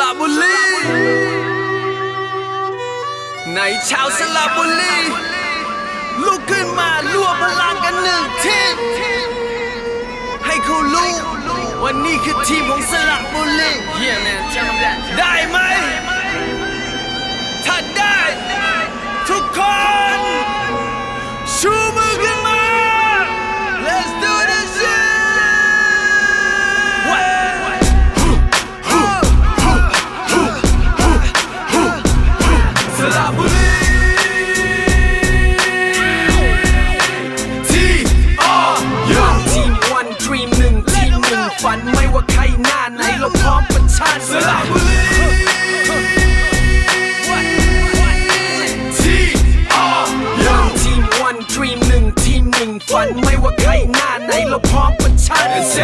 ระบุรีในชาวสระบุรีลุกขึ้นมารวมพลังกันหนึ่งทีมให้เขารู้ว่านี่คือทีมของสระบุรี Yeah man tell them that ได้ไหมถ้าได้ ทุกคน ฝันไม่ว่าใครหน้าไหนเราพร้อมประชันสระบุรีที่ออยู่ทีมวันดรีมหนึ่งทีมหนึ่งฝันไม่ว่าใครหน้าไหนเราพร้อมประชันเซ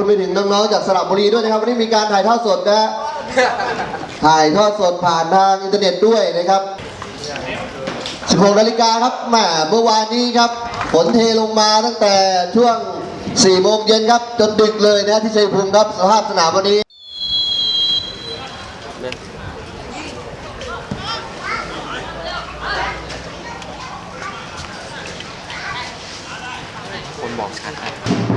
คุณไปถึงน้องๆจากสระบุรีด้วยนะครับวันนี้มีการถ่ายทอดสดนะฮะถ่ายทอดสดผ่านทางอินเทอร์เน็ตด้วยนะครับ 16นาฬิกาครับแหมเมื่อวานนี้ครับฝนเทลงมาตั้งแต่ช่วง 4 โมงเย็นครับ จนดึกเลยนะที่ชัยภูมิครับสภาพสนามวันนี้คนบอกชัด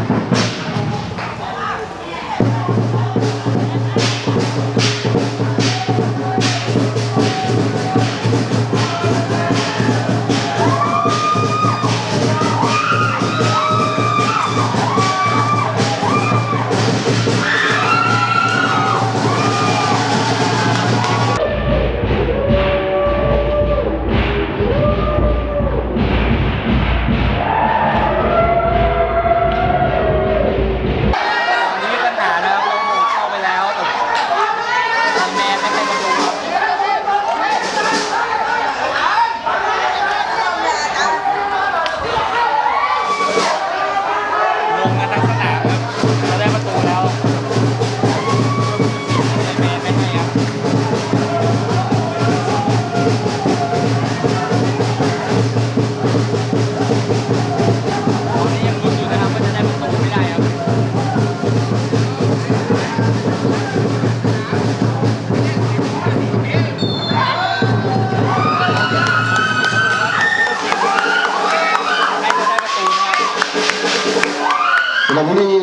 นะครับสระบุรี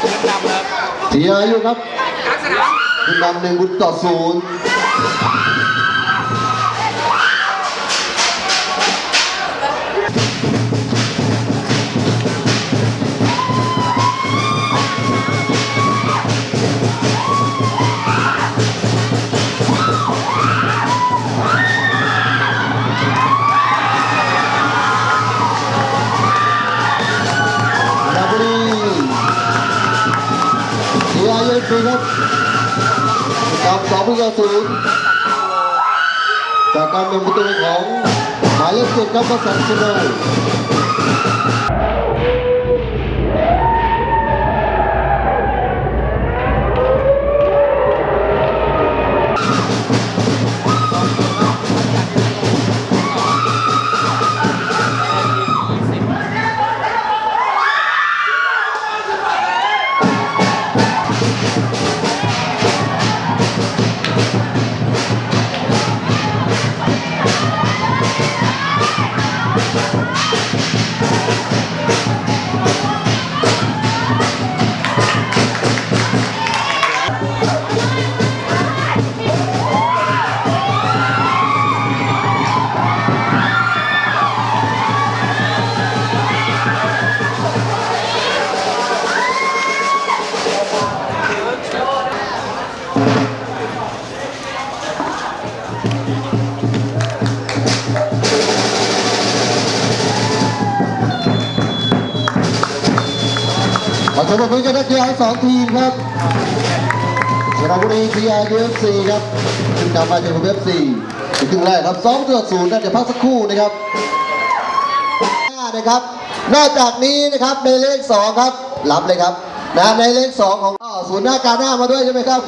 ขึ้นนำแล้วเสียอายุครับขึ้นนำหนึ่งบุญต่อศูนย์ สีครับตามสองประตูศูนย์จากการเป็นประตูของหมายเลขเจ็ดครับประสันชนย สำหรับผู้ชนะกีฬาสองทีมครับสระบุรีพีอาร์ยูเอฟซีครับขึ้นนำมาจากเอฟซีในครึ่งแรกครับสองต่อศูนย์นะเดี๋ยวพักสักครู่นะครับนะครับ นอกจากนี้นะครับในเลขสองครับรับเลยครับนะในเลขสองของอ้ศูนย์หน้าการหน้ามาด้วยใช่ไหมครับ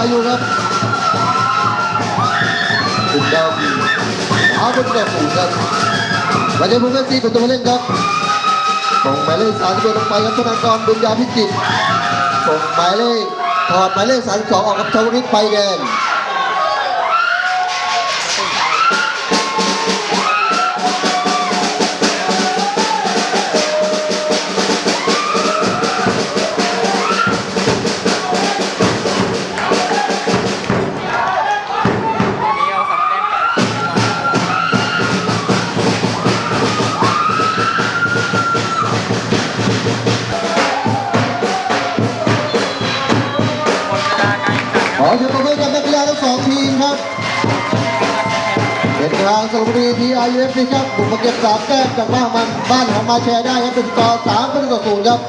อาร์ยูครับคุณดำเอาเป็นต่อศูนย์ครับหลังจากผู้เล่นที่เป็นตัวเล่นครับส่งหมายเลขสามสิบเอ็ดลงไปครับธนากรบุญญาพิจิตรส่งหมายเลขถอดหมายเลขสามสิบสองออกกับชาวริตไปแดง ทางสระบุรีทีไอเอฟนะครับบุกมาเก็บสามแต้มจากบ้านมันบ้านของมาแชร์ได้ครับเป็นต่อสามเป็นต่อศูนย์ครับ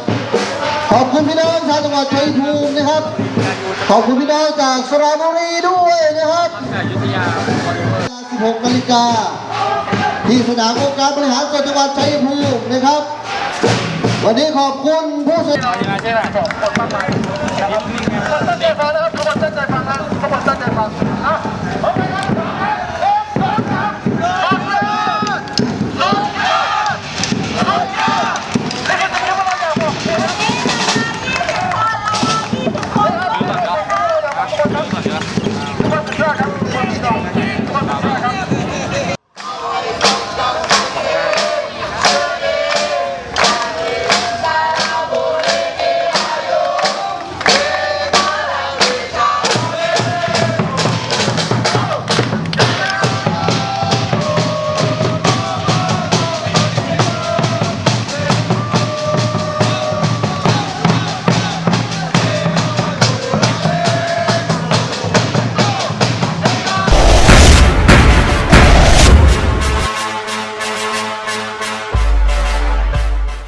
ขอบคุณพี่น้องชาวจังหวัดชัยภูมินะครับ ขอบคุณพี่น้องจากสระบุรีด้วยนะครับอยุธยาบอลเลย์16นาฬิกาที่สนามองค์การบริหารส่วนจังหวัดชัยภูมินะครับ วันนี้ขอบคุณผู้สนับสนุนยังไงใช่ไหมคนมากมายตั้งใจฟังนะครับทุกคนตั้งใจฟังนะทุกคนตั้งใจฟังนะโอเค